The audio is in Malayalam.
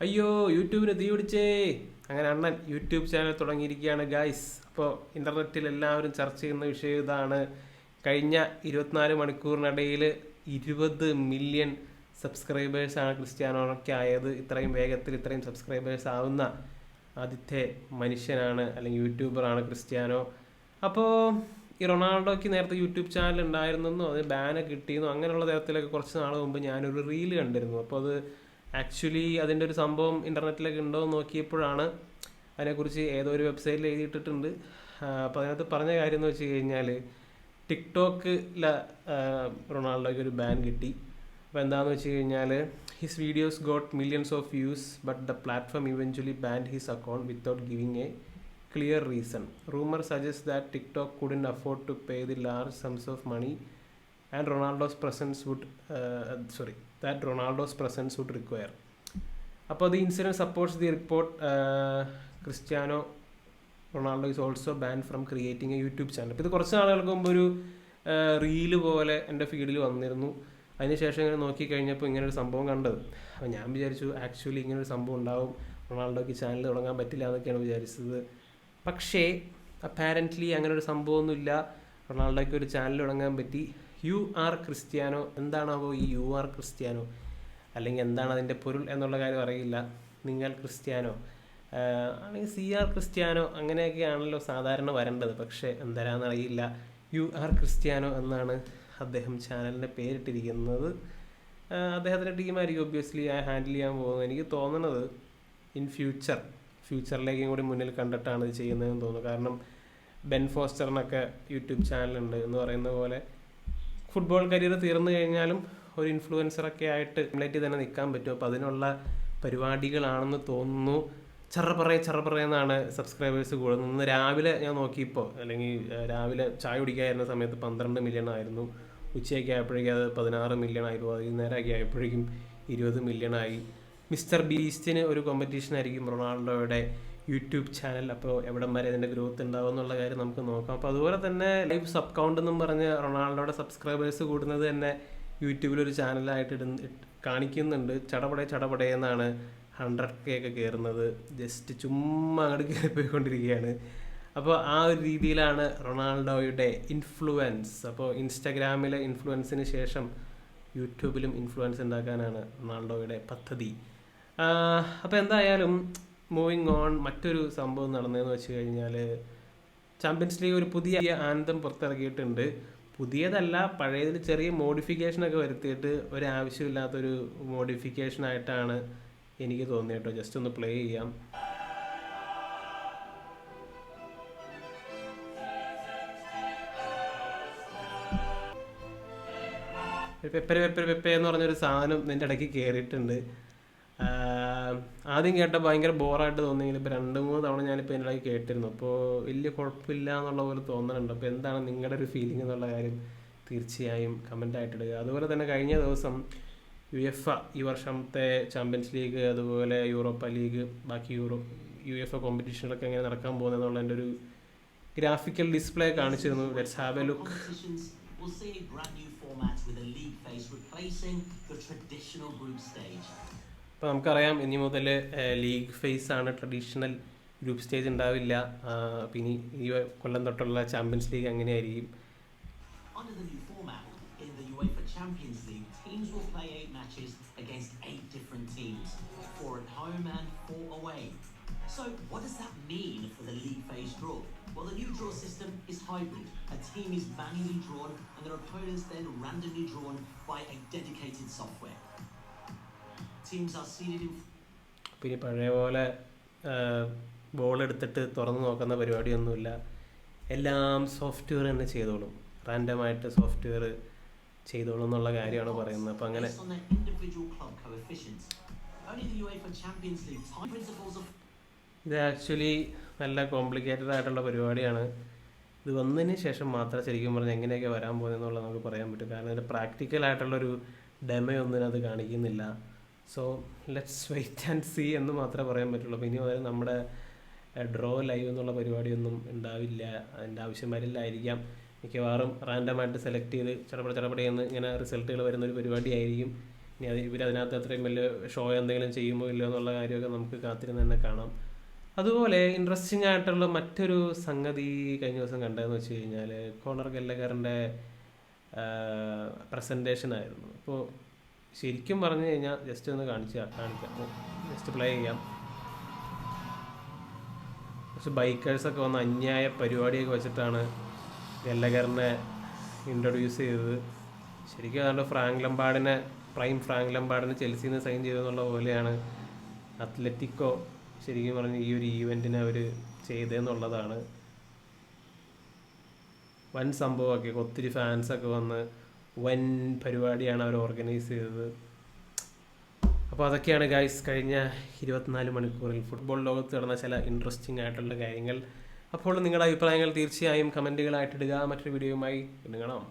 അയ്യോ യൂട്യൂബിന് തീ പിടിച്ചേ. അങ്ങനെ അണ്ണൻ യൂട്യൂബ് ചാനൽ തുടങ്ങിയിരിക്കുകയാണ് ഗായ്സ് അപ്പോൾ ഇന്റർനെറ്റിൽ എല്ലാവരും ചർച്ച ചെയ്യുന്ന വിഷയം ഇതാണ്. കഴിഞ്ഞ ഇരുപത്തിനാല് മണിക്കൂറിനിടയിൽ ഇരുപത് മില്യൺ സബ്സ്ക്രൈബേഴ്സാണ് ക്രിസ്ത്യാനോയ്ക്ക് ആയത്. ഇത്രയും വേഗത്തിൽ ഇത്രയും സബ്സ്ക്രൈബേഴ്സ് ആവുന്ന ആദ്യത്തെ മനുഷ്യനാണ് അല്ലെങ്കിൽ യൂട്യൂബറാണ് ക്രിസ്ത്യാനോ. അപ്പോൾ ഈ റൊണാൾഡോയ്ക്ക് നേരത്തെ യൂട്യൂബ് ചാനൽ ഉണ്ടായിരുന്നെന്നോ അത് ബാനൊക്കെ കിട്ടിയെന്നോ അങ്ങനെയുള്ള തരത്തിലൊക്കെ കുറച്ച് നാൾ മുമ്പ് ഞാനൊരു റീൽ കണ്ടിരുന്നു. അപ്പോൾ അത് ആക്ച്വലി അതിന്റെ ഒരു സംഭവം ഇന്റർനെറ്റിലൊക്കെ ഉണ്ടോ എന്ന് നോക്കിയപ്പോഴാണ് അതിനെക്കുറിച്ച് ഏതോ ഒരു വെബ്സൈറ്റിൽ എഴുതിയിട്ടിട്ടുണ്ട്. അപ്പോൾ അതിനകത്ത് പറഞ്ഞ കാര്യം എന്ന് വെച്ച് കഴിഞ്ഞാൽ ടിക്ടോക്കിൽ റൊണാൾഡോയ്ക്ക് ഒരു ബാൻ കിട്ടി. അപ്പോൾ എന്താണെന്ന് വെച്ച് കഴിഞ്ഞാൽ his videos got millions of views but the platform eventually banned his account without giving a clear reason rumour suggest that TikTok couldn't afford to pay the large sums of money, and Ronaldo's presence would sorry that Ronaldo's presence would require. അപ്പോൾ the incident supports the report Cristiano Ronaldo is also ban from creating a YouTube channel അപ്പോൾ ഇത് കുറച്ച് നാളുകൾക്ക് മുമ്പ് ഒരു റീൽ പോലെ എന്റെ ഫീഡിൽ വന്നിരുന്നു. അതിനുശേഷം ഇങ്ങനെ നോക്കിക്കഴിഞ്ഞപ്പോൾ ഇങ്ങനെ ഒരു സംഭവം കണ്ടത്. അപ്പോൾ ഞാൻ വിചാരിച്ചു ആക്ച്വലി ഇങ്ങനെ ഒരു സംഭവം ഉണ്ടാവും. റൊണാൾഡോയ്ക്ക് ചാനൽ തുടങ്ങാൻ പറ്റില്ല എന്നൊക്കെയാണ് വിചാരിച്ചത്. പക്ഷേ അപ്പാരന്റ്ലി അങ്ങനെ ഒരു സംഭവമൊന്നുമില്ല. റൊണാൾഡോയ്ക്ക് ഒരു ചാനൽ തുടങ്ങാൻ പറ്റി. U R Cristiano? എന്താണാവോ ഈ യു ആർ ക്രിസ്ത്യാനോ? അല്ലെങ്കിൽ എന്താണ് അതിന്റെ പൊരുൾ എന്നുള്ള കാര്യം അറിയില്ല. നിങ്ങൾ ക്രിസ്ത്യാനോ? അല്ലെങ്കിൽ സി ആർ ക്രിസ്ത്യാനോ അങ്ങനെയൊക്കെയാണല്ലോ സാധാരണ വരേണ്ടത്. പക്ഷേ എന്തരാന്ന് അറിയില്ല യു ആർ ക്രിസ്ത്യാനോ എന്നാണ് അദ്ദേഹം ചാനലിന്റെ പേരിട്ടിരിക്കുന്നത്. അദ്ദേഹത്തിന്റെ ടീമായിരിക്കും ഒബ്വിയസ്ലി ആ ഹാൻഡിൽ ചെയ്യാൻ പോകുന്നത്. എനിക്ക് തോന്നുന്നത് ഇൻ ഫ്യൂച്ചർ ഫ്യൂച്ചറിലേക്കും കൂടി മുന്നിൽ കണ്ടിട്ടാണ് ഇത് ചെയ്യുന്നതെന്ന് തോന്നുന്നു. കാരണം ബെൻ ഫോസ്റ്ററിനൊക്കെ യൂട്യൂബ് ചാനലുണ്ട് എന്ന് പറയുന്ന പോലെ ഫുട്ബോൾ കരിയർ തീർന്നു കഴിഞ്ഞാലും ഒരു ഇൻഫ്ലുവൻസറൊക്കെ ആയിട്ട് കംപ്ലീറ്റ് തന്നെ നിൽക്കാൻ പറ്റും. അപ്പോൾ അതിനുള്ള പരിപാടികളാണെന്ന് തോന്നുന്നു. ചറപ്പറയെ പറയെന്നാണ് സബ്സ്ക്രൈബേഴ്സ് കൂടുന്നത്. ഇന്ന് രാവിലെ ഞാൻ നോക്കിയപ്പോൾ അല്ലെങ്കിൽ രാവിലെ ചായ കുടിക്കാതിരുന്ന സമയത്ത് പന്ത്രണ്ട് മില്യൺ ആയിരുന്നു. ഉച്ചയൊക്കെ ആയപ്പോഴേക്കും അത് പതിനാറ് മില്യൺ ആയി വൈകുന്നേരമൊക്കെ ആയപ്പോഴേക്കും ഇരുപത് മില്യൺ ആയി. മിസ്റ്റർ ബീസ്റ്റിന് ഒരു കോമ്പറ്റീഷൻ ആയിരിക്കും റൊണാൾഡോയുടെ യൂട്യൂബ് ചാനൽ അപ്പോൾ എവിടം വരെ അതിന്റെ ഗ്രോത്ത് ഉണ്ടാവും എന്നുള്ള കാര്യം നമുക്ക് നോക്കാം. അപ്പോൾ അതുപോലെ തന്നെ ലൈവ് സബ് കൗണ്ട് എന്നും പറഞ്ഞ് റൊണാൾഡോയുടെ സബ്സ്ക്രൈബേഴ്സ് കൂടുന്നത് തന്നെ യൂട്യൂബിലൊരു ചാനലായിട്ട് ഇടുന്ന കാണിക്കുന്നുണ്ട്. ചടപടെ ചടപടെ എന്നാണ് ഹൺഡ്രഡ് കെ ഒക്കെ കയറുന്നത് ജസ്റ്റ് ചുമ്മാ അങ്ങോട്ട് കയറി പോയിക്കൊണ്ടിരിക്കുകയാണ് അപ്പോൾ ആ ഒരു രീതിയിലാണ് റൊണാൾഡോയുടെ ഇൻഫ്ലുവൻസ് അപ്പോൾ ഇൻസ്റ്റാഗ്രാമിലെ ഇൻഫ്ലുവൻസിന് ശേഷം യൂട്യൂബിലും ഇൻഫ്ലുവൻസ് ഉണ്ടാക്കാനാണ് റൊണാൾഡോയുടെ പദ്ധതി. അപ്പോൾ എന്തായാലും മൂവിങ് ഓൺ മറ്റൊരു സംഭവം നടന്നതെന്ന് വെച്ച് കഴിഞ്ഞാൽ ചാമ്പ്യൻസ് ലീഗ് ഒരു പുതിയ ആനന്ദം പുറത്തിറക്കിയിട്ടുണ്ട്. പുതിയതല്ല പഴയതിൽ ചെറിയ മോഡിഫിക്കേഷനൊക്കെ വരുത്തിയിട്ട് ഒരാവശ്യമില്ലാത്തൊരു മോഡിഫിക്കേഷനായിട്ടാണ് എനിക്ക് തോന്നിയത് കേട്ടോ. ജസ്റ്റ് ഒന്ന് പ്ലേ ചെയ്യാം. പെപ്പര പെപ്പര പെപ്പ എന്ന് പറഞ്ഞൊരു സാധനം നിന്റെ ഇടയ്ക്ക് കയറിയിട്ടുണ്ട് ആദ്യം കേട്ടപ്പോൾ ഭയങ്കര ബോറായിട്ട് തോന്നിയെങ്കിൽ ഇപ്പോൾ രണ്ട് മൂന്ന് തവണ ഞാനിപ്പോൾ ഇപ്പൊ ഇടയ്ക്ക് കേട്ടിരുന്നു. അപ്പോൾ വലിയ കുഴപ്പമില്ല എന്നുള്ള പോലെ തോന്നുന്നുണ്ട് അപ്പോൾ എന്താണ് നിങ്ങളുടെ ഒരു ഫീലിംഗ് എന്നുള്ള കാര്യം തീർച്ചയായും കമന്റ് ഇടുക. അതുപോലെ തന്നെ കഴിഞ്ഞ ദിവസം യു എഫ് ഈ വർഷത്തെ ചാമ്പ്യൻസ് ലീഗ് അതുപോലെ യൂറോപ്പ ലീഗ് ബാക്കി യൂറോ യു എഫ് എ കോമ്പറ്റീഷനിലൊക്കെ എങ്ങനെ നടക്കാൻ പോകുന്നതെന്നുള്ള എന്റെ ഒരു ഗ്രാഫിക്കൽ ഡിസ്പ്ലേ കാണിച്ചിരുന്നു. Let's have a look We'll see a brand new format with a league phase replacing the traditional group stage. അപ്പോൾ നമുക്കറിയാം ഇനി മുതൽ ലീഗ് ഫേസ് ആണ് ട്രഡീഷണൽ ഗ്രൂപ്പ് സ്റ്റേജ് ഉണ്ടാവില്ല പിന്നെ ഈ കൊല്ലം തൊട്ടുള്ള ചാമ്പ്യൻസ് ലീഗ് അങ്ങനെയായിരിക്കും Champions League, teams will play eight matches against eight different teams, four at home and four away. So, what does that mean for the league phase draw? Well, the new draw system is hybrid. A team is manually drawn, and their opponents then randomly drawn by a dedicated software. പിന്നെ പഴയ പോലെ ബോൾ എടുത്തിട്ട് തുറന്നു നോക്കുന്ന പരിപാടിയൊന്നുമില്ല. എല്ലാം സോഫ്റ്റ്വെയർ തന്നെ ചെയ്തോളും. റാൻഡമായിട്ട് സോഫ്റ്റ്വെയർ ചെയ്തോളും എന്നുള്ള കാര്യമാണ് പറയുന്നത്. അപ്പം അങ്ങനെ ഇത് ആക്ച്വലി നല്ല കോംപ്ലിക്കേറ്റഡ് ആയിട്ടുള്ള പരിപാടിയാണ്. ഇത് വന്നതിന് ശേഷം മാത്രം ശരിക്കും പറഞ്ഞാൽ എങ്ങനെയൊക്കെ വരാൻ പോകുന്നതെന്നുള്ളത് നമുക്ക് പറയാൻ പറ്റും. കാരണം ഇതിന്റെ പ്രാക്ടിക്കൽ ആയിട്ടുള്ളൊരു ഡെമയൊന്നും അത് കാണിക്കുന്നില്ല. So let's wait and see എന്ന് മാത്രമേ പറയാൻ പറ്റുള്ളൂ. ഇനി വരെ നമ്മുടെ ഡ്രോ ലൈവ് എന്നുള്ള പരിപാടിയൊന്നും ഉണ്ടാവില്ല. അതിന്റെ ആവശ്യം വരില്ലായിരിക്കാം മിക്കവാറും റാൻഡമായിട്ട് സെലക്ട് ചെയ്ത് ചടപട ചടപടയെന്ന് ഇങ്ങനെ റിസൾട്ടുകൾ വരുന്ന ഒരു പരിപാടിയായിരിക്കും. ഇനി അത് ഇവരതിനകത്ത് അത്രയും വലിയ ഷോ എന്തെങ്കിലും ചെയ്യുമോ ഇല്ലയോ എന്നുള്ള കാര്യമൊക്കെ നമുക്ക് കാത്തിരുന്ന് തന്നെ കാണാം. അതുപോലെ ഇൻട്രസ്റ്റിംഗ് ആയിട്ടുള്ള മറ്റൊരു സംഗതി കഴിഞ്ഞ ദിവസം കണ്ടതെന്ന് വെച്ച് കഴിഞ്ഞാൽ കോണർ ഗല്ലഗറിന്റെ പ്രസന്റേഷൻ ആയിരുന്നു. അപ്പോൾ ശരിക്കും പറഞ്ഞു കഴിഞ്ഞാൽ ജസ്റ്റ് ഒന്ന് കാണിച്ചാ കാണിക്കാം. ജസ്റ്റ് പ്ലേ ചെയ്യാം. പക്ഷെ ബൈക്കേഴ്സൊക്കെ വന്ന അന്യായ പരിപാടിയൊക്കെ വെച്ചിട്ടാണ് ഗല്ലഗറിനെ ഇൻട്രൊഡ്യൂസ് ചെയ്തത്. ശരിക്കും അതുകൊണ്ട് ഫ്രാങ്ക് ലംബാർഡിനെ പ്രൈം ഫ്രാങ്ക് ലംബാർഡിനെ ചെൽസിന്ന് സൈൻ ചെയ്തെന്നുള്ള പോലെയാണ് അത്ലറ്റിക്കോ ശരിക്കും പറഞ്ഞ് ഈ ഒരു ഈവെന്റിനെ അവർ ചെയ്തതെന്നുള്ളതാണ് വൻ സംഭവമൊക്കെ. ഒത്തിരി ഫാൻസൊക്കെ വന്ന് വൻ പരിപാടിയാണ് അവർ ഓർഗനൈസ് ചെയ്തത്. അപ്പോൾ അതൊക്കെയാണ് ഗൈസ് കഴിഞ്ഞ ഇരുപത്തിനാല് മണിക്കൂറിൽ ഫുട്ബോൾ ലോകത്ത് നടന്ന ചില ഇൻട്രസ്റ്റിംഗ് ആയിട്ടുള്ള കാര്യങ്ങൾ. അപ്പോൾ നിങ്ങളുടെ അഭിപ്രായങ്ങൾ തീർച്ചയായും കമന്റുകളായിട്ടിടുക മറ്റൊരു വീഡിയോയുമായി കാണാം.